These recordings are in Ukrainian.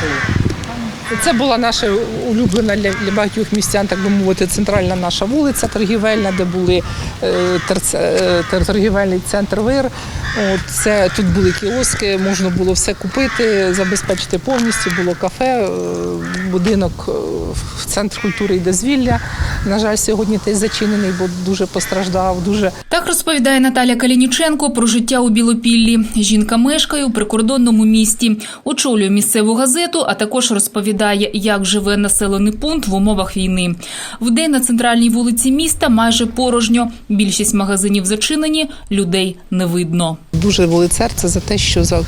two. Це була наша улюблена для, багатьох містян, так би мовити, центральна наша вулиця торгівельна, де були е, е, торгівельний центр вир. Це, тут були кіоски, можна було все купити, забезпечити повністю. Було кафе, е, будинок в центр культури і дозвілля. На жаль, сьогодні теж зачинений, бо дуже постраждав. Дуже Так розповідає Наталя Калініченко про життя у Білопіллі. Жінка мешкає у прикордонному місті, очолює місцеву газету, а також розповідає, як живе населений пункт в умовах війни. Вдень на центральній вулиці міста майже порожньо. Більшість магазинів зачинені, людей не видно. Дуже болить серце за те, що за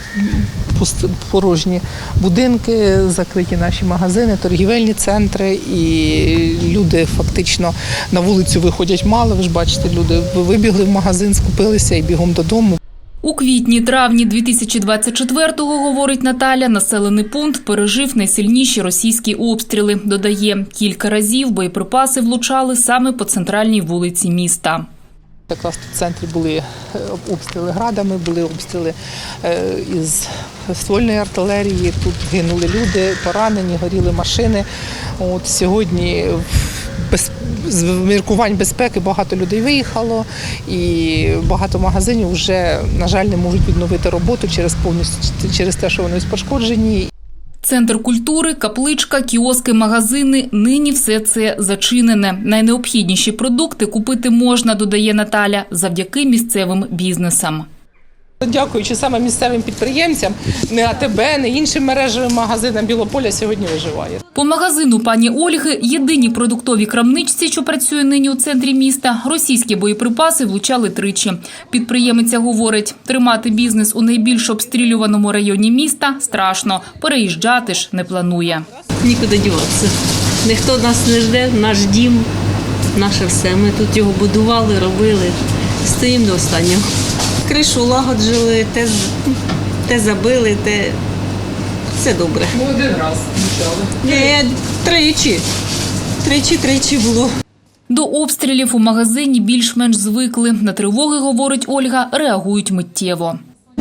порожні будинки, закриті наші магазини, торгівельні центри, і люди фактично на вулицю виходять мало. Ви ж бачите, люди вибігли в магазин, скупилися і бігом додому. У квітні-травні 2024-го, говорить Наталя, населений пункт пережив найсильніші російські обстріли. Додає, кілька разів боєприпаси влучали саме по центральній вулиці міста. Якраз тут в центрі були е, обстріли градами, були обстріли е, із ствольної артилерії. Тут гинули люди, поранені, горіли машини. От сьогодні без з міркувань безпеки багато людей виїхало, і багато магазинів вже, на жаль, не можуть відновити роботу через повністю через те, що вони пошкоджені. Центр культури, капличка, кіоски, магазини. Нині все це зачинене. Найнеобхідніші продукти купити можна, додає Наталя, завдяки місцевим бізнесам. Дякуючи саме місцевим підприємцям, не АТБ, не іншим мережевим магазинам Білополя сьогодні виживає. По магазину пані Ольги єдині продуктові крамничці, що працює нині у центрі міста, російські боєприпаси влучали тричі. Підприємиця говорить, тримати бізнес у найбільш обстрілюваному районі міста страшно. Переїжджати ж не планує. Нікуди діватися. Ніхто нас не жде, наш дім, наше все. Ми тут його будували, робили. Стоїмо до останнього. Кришу лагоджили, те, те забили, те все добре. Ну, один раз почали. Ні, тричі. Тричі, тричі було. До обстрілів у магазині більш-менш звикли. На тривоги, говорить Ольга, реагують миттєво.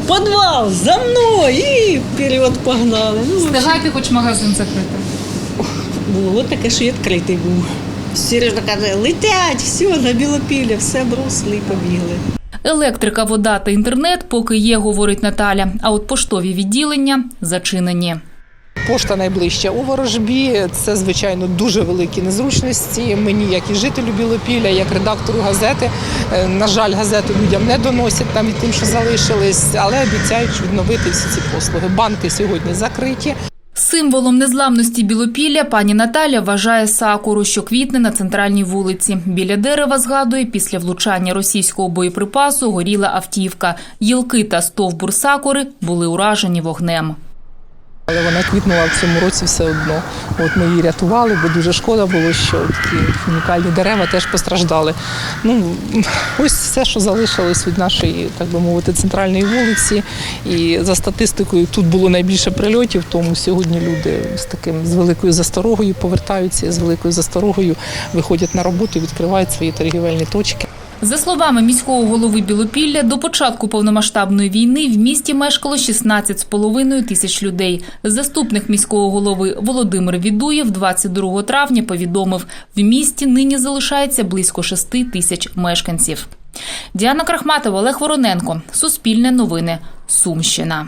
Подвал за мною і вперед погнали. Ну, Встигайте хоч магазин закрити. було таке, що і відкритий був. Сережа каже, летять, все, на білопілля, все бросили і побігли. Електрика, вода та інтернет поки є, говорить Наталя. А от поштові відділення зачинені. Пошта найближча у ворожбі. Це звичайно дуже великі незручності. Мені, як і жителю Білопілля, як редактору газети. Е, На жаль, газету людям не доносять навіть тим, що залишились, але обіцяють відновити всі ці послуги. Банки сьогодні закриті. Символом незламності Білопілля пані Наталя вважає сакуру, що квітне на центральній вулиці. Біля дерева згадує, після влучання російського боєприпасу горіла автівка. Гілки та стовбур сакури були уражені вогнем. Але вона квітнула в цьому році все одно. От ми її рятували, бо дуже шкода було, що такі унікальні дерева теж постраждали. Ну ось все, що залишилось від нашої, так би мовити, центральної вулиці. І за статистикою тут було найбільше прильотів, тому сьогодні люди з таким з великою засторогою повертаються, з великою засторогою виходять на роботу, відкривають свої торгівельні точки. За словами міського голови Білопілля, до початку повномасштабної війни в місті мешкало 16,5 тисяч людей. Заступник міського голови Володимир Відуєв 22 травня повідомив, в місті нині залишається близько 6 тисяч мешканців. Діана Крахматова, Олег Вороненко. Суспільне новини. Сумщина.